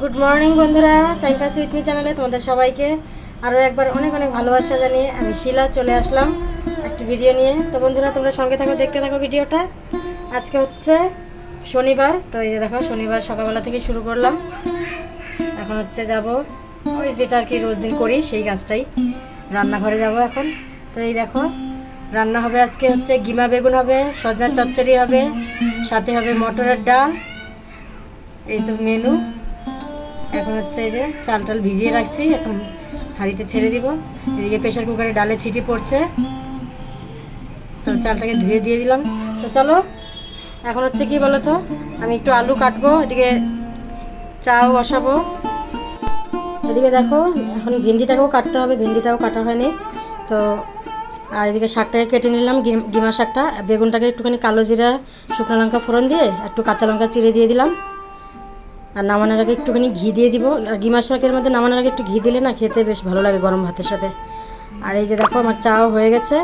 Good morning বন্ধুরা। Time pass with me চ্যানেলে তোমাদের সবাইকে আরও একবার অনেক অনেক ভালোবাসা জানিয়ে আমি শিলা চলে আসলাম একটি ভিডিও নিয়ে। তো বন্ধুরা, তোমরা সঙ্গে থাকো, দেখতে থাকো ভিডিওটা। আজকে হচ্ছে শনিবার, তো এই যে দেখো, শনিবার সকালবেলা থেকে শুরু করলাম। এখন হচ্ছে যাব, ওই যেটা আর কি রোজ দিন করি, সেই কাজটাই। রান্নাঘরে যাব এখন। তো এই দেখো, রান্না হবে আজকে হচ্ছে গিমা বেগুন হবে, সজনা চচ্চড়ি হবে, সাথে হবে মটরের ডাল। এই তো মেনু এখন হচ্ছে এই যে চাল টাল ভিজিয়ে রাখছি, এখন হাঁড়িতে ছেড়ে দিব। এদিকে প্রেশার কুকারে ডালে ছিটি পড়ছে। তো চালটাকে ধুয়ে দিয়ে দিলাম। তো চলো, এখন হচ্ছে কি বলো তো আমি একটু আলু কাটবো, এদিকে চাও বসাবো। এদিকে দেখো, এখন ভিন্ডিটাকেও কাটতে হবে, ভিন্ডিটাও কাটা হয়নি। তো আর এদিকে শাকটাকে কেটে নিলাম গিমা শাকটা। বেগুনটাকে একটুখানি কালো জিরা, শুকনো লঙ্কা ফোড়ন দিয়ে, একটু কাঁচা লঙ্কা চিড়ে দিয়ে দিলাম। আর নামানোর আগে একটুখানি ঘি দিয়ে দিব। আর গিমা শাকের মধ্যে নামানোর আগে একটু ঘি দিলে না খেতে বেশ ভালো লাগে গরম ভাতের সাথে। আর এই যে দেখো, আমার চাও হয়ে গেছে।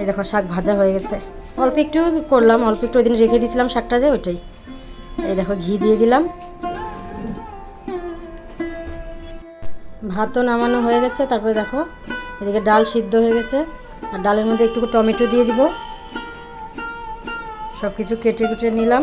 এই দেখো, শাক ভাজা হয়ে গেছে। অল্প একটু করলাম, অল্প একটু ওই দিন রেখে দিয়েছিলাম শাকটা যে ওইটাই। এই দেখো, ঘি দিয়ে দিলাম। ভাতও নামানো হয়ে গেছে, তারপরে দেখো, এদিকে ডাল সিদ্ধ হয়ে গেছে। আর ডালের মধ্যে একটু টমেটো দিয়ে দিব। সব কিছু কেটে কেটে নিলাম।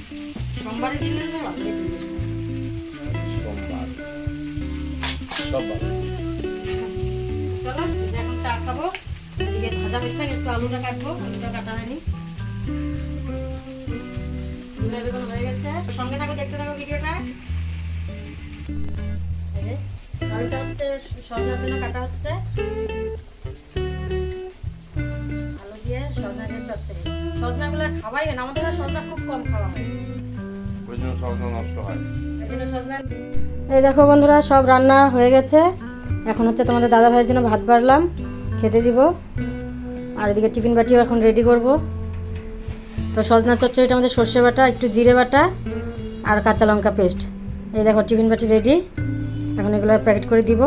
সোমবারে দিলে না সোমবার। চলো এখন চা খাব। এদিকে ভাজা একটু আলুটা কাটবো। আলুটা কাটা হয়নি। বেগুন হয়ে গেছে। সঙ্গে থাকো দেখতে থাকো ভিডিওটা। আলুটা হচ্ছে সজনার জন্য কাটা হচ্ছে। আলু দিয়ে সজনা দিয়ে চচ্চড়ি। সজনাগুলো খাওয়াই হয় না। আমাদের সজনা খুব কম খাওয়া হয়। এই দেখো বন্ধুরা, সব রান্না হয়ে গেছে। এখন হচ্ছে তোমাদের দাদা ভাইয়ের জন্য ভাত বাড়লাম, খেতে দিব। আর এদিকে টিফিন বাটিও এখন রেডি করব। তো সজনা চচ্চড়িটা আমাদের সর্ষে বাটা, একটু জিরে বাটা আর কাঁচা লঙ্কা পেস্ট এই দেখো টিফিন বাটি রেডি এখন এগুলো প্যাকেট করে দিব।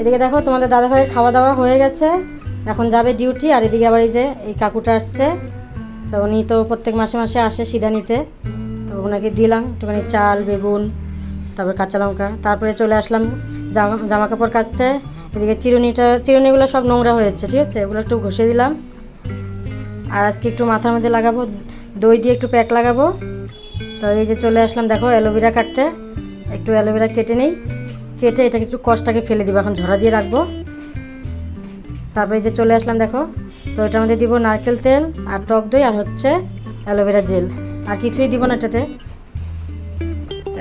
এদিকে দেখো তোমাদের দাদা ভাইয়ের খাওয়া দাওয়া হয়ে গেছে। এখন যাবে ডিউটি আর এদিকে আবার এই যে এই কাকুটা আসছে। তো উনি তো প্রত্যেক মাসে মাসে আসে সিধা নিতে। তো ওনাকে দিলাম একটুখানি চাল, বেগুন, তারপর কাঁচা লঙ্কা। তারপরে চলে আসলাম জামা জামা কাপড় কাচতে। এদিকে চিরুনিটা, চিরুনিগুলো সব নোংরা হয়েছে, ঠিক আছে? ওগুলো একটু ঘষে দিলাম। আর আজকে একটু মাথার মধ্যে লাগাবো, দই দিয়ে একটু প্যাক লাগাবো। তো এই যে চলে আসলাম, দেখো, অ্যালোভেরা কাটতে। একটু অ্যালোভেরা কেটে নেই। কেটে এটাকে একটু কষটাকে ফেলে দিব, এখন ঝরা দিয়ে রাখব। তারপরে যে চলে আসলাম, দেখো তো এটার মধ্যে দিব নারকেল তেল আর টক দই আর হচ্ছে অ্যালোভেরা জেল। আর কিছুই দিব না এটাতে।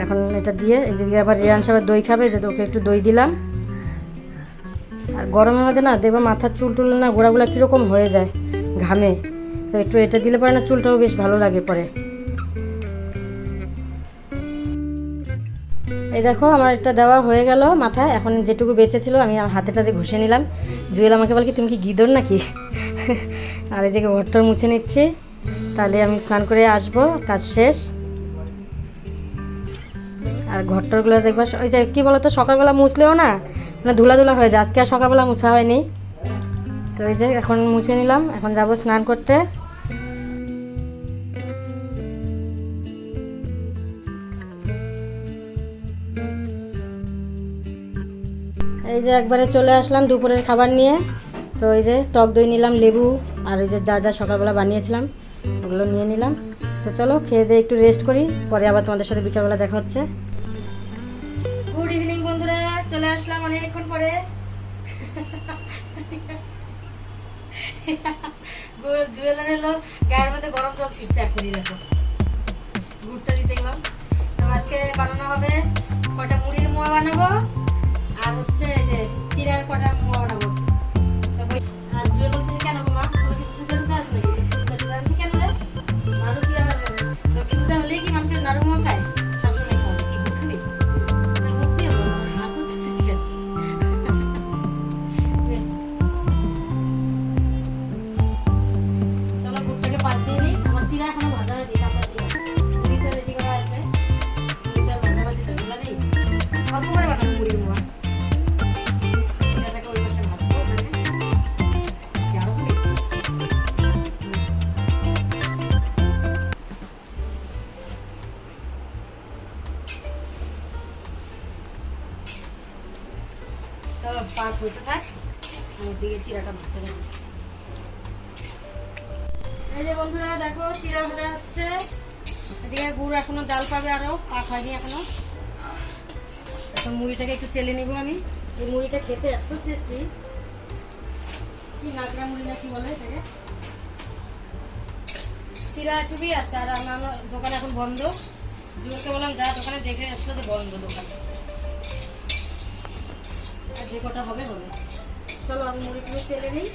এখন এটা দিয়ে এদিকে আবার রিয়ান সাহেব দই খাবে যে ওকে একটু দই দিলাম। আর গরমের মধ্যে না দেখবে মাথার চুল টুল না গোড়াগুলো কীরকম হয়ে যায় ঘামে। তো একটু এটা দিলে পরে না চুলটাও বেশ ভালো লাগে পরে। এই দেখো আমার একটা দেওয়া হয়ে গেল মাথায়। এখন যেটুকু বেঁচে ছিল আমি হাতেটাতে ঘষে নিলাম। জুয়েল আমাকে বলে কি, তুমি কি গিদর নাকি? আর এদিকে ঘরটা মুছে নিচ্ছি। তাহলে আমি স্নান করে আসব, কাজ শেষ। আর ঘরটারগুলো দেখবা ওই যে কী বলতো, সকালবেলা মুছলেও না মানে ধুলা ধুলা হয়ে যায়। আজকে আর সকালবেলা মুছা হয়নি। তো এই যে এখন মুছে নিলাম, এখন যাব স্নান করতে। এই যে একবারে চলে আসলাম দুপুরের খাবার নিয়ে। তো এই যে টক দই নিলাম, লেবু। আর ওই যে যা যা সকালবেলা বানিয়েছিলাম, ওগুলো নিয়ে নিলাম। তো চলো, খেয়ে দিয়ে একটু রেস্ট করি, পরে আবার তোমাদের সাথে বিকালবেলা দেখা হচ্ছে। গুড ইভিনিং বন্ধুরা। চলে আসলাম অনেকক্ষণ পরে। জুয়েলার এলো গায়ের মধ্যে গরম জল ছিটছে এখনই দেখো। গুড়টা দিতে গেলাম। তো আজকে বানানো হবে কটা মুড়ির মোয়া বানাবো, আর হচ্ছে যে চিড়ার কটা দিকে চিরাটা বন্ধুরা, দেখো হচ্ছে। গুড় এখনও পাবে এখনও। মুড়িটাকে একটু চেলে নিব আমি। মুড়িটা খেতে এত কি মুড়ি বলে আছে, আর আমার দোকান এখন বন্ধ। জোরকে বললাম, যা দোকানে দেখে আসলো যে বন্ধ দোকান। আর যে কটা হবে হবে। চলো আমি মুড়িগুলো চেলে নিই।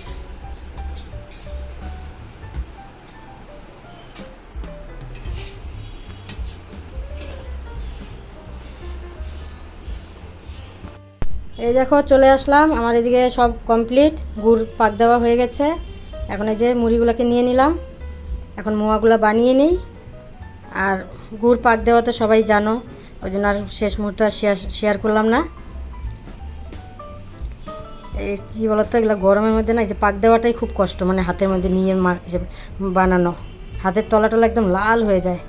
এই দেখো চলে আসলাম, আমার এদিকে সব কমপ্লিট গুড় পাক দেওয়া হয়ে গেছে। এখন এই যে মুড়িগুলোকে নিয়ে নিলাম। এখন মোয়াগুলো বানিয়ে নিই। আর গুড় পাক দেওয়া তো সবাই জানো, ওই জন্য আর শেষ মুহূর্তে আর শেয়ার শেয়ার করলাম না। কী বলতো, এগুলো গরমের মধ্যে না যে পাক দেওয়াটাই খুব কষ্ট মানে হাতের মধ্যে নিয়ে বানানো। হাতের তলা টলা একদম লাল হয়ে যায়।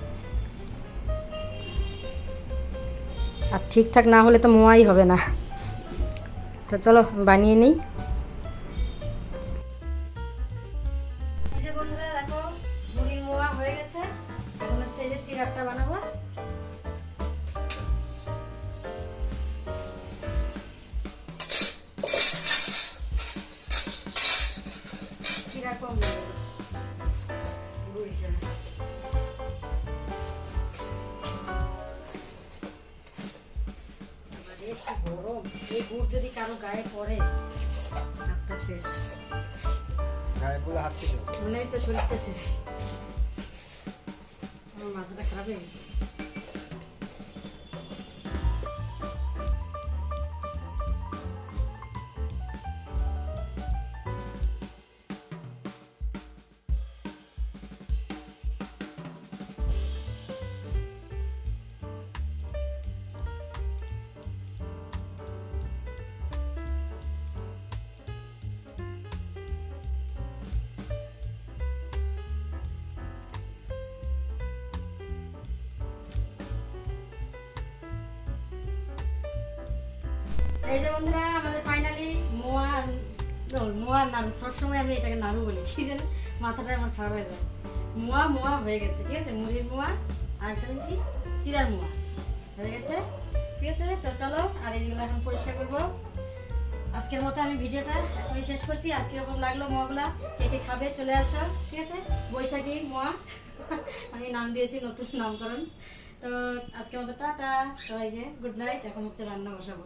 আর ঠিকঠাক না হলে তো মোয়াই হবে না। তো চলো, বানিয়ে নিই। গুড় যদি কারও গায়ে পড়ে হাতটা শেষ। গায়ে বলে হাত শেষ মনে হয় তো শরীরটা শেষ আমার মাথাটা খারাপ হয়ে গেছে। এই যে বন্ধুরা, আমাদের ফাইনালি মোয়া মোয়া নাড়ু সবসময় আমি এটাকে নাড়ু বলি। কি জানো? মাথাটা আমার খারাপ হয়ে যায় মোয়া মোয়া হয়ে গেছে, ঠিক আছে? মুড়ির মোয়া, আর একটা কি? চিরার মোয়া হয়ে গেছে, ঠিক আছে? তো চলো, আর এইগুলো এখন পরিষ্কার করব। আজকের মতো আমি ভিডিওটা এখনই শেষ করছি। আর কীরকম লাগল মোয়াগুলা? কে খাবে? চলে আসো, ঠিক আছে? বৈশাখী, মোয়া। আমি নাম দিয়েছি নতুন নামকরণ। তো আজকের মতো টাটা। সবাইকে গুড নাইট এখন হচ্ছে রান্না বসাবো।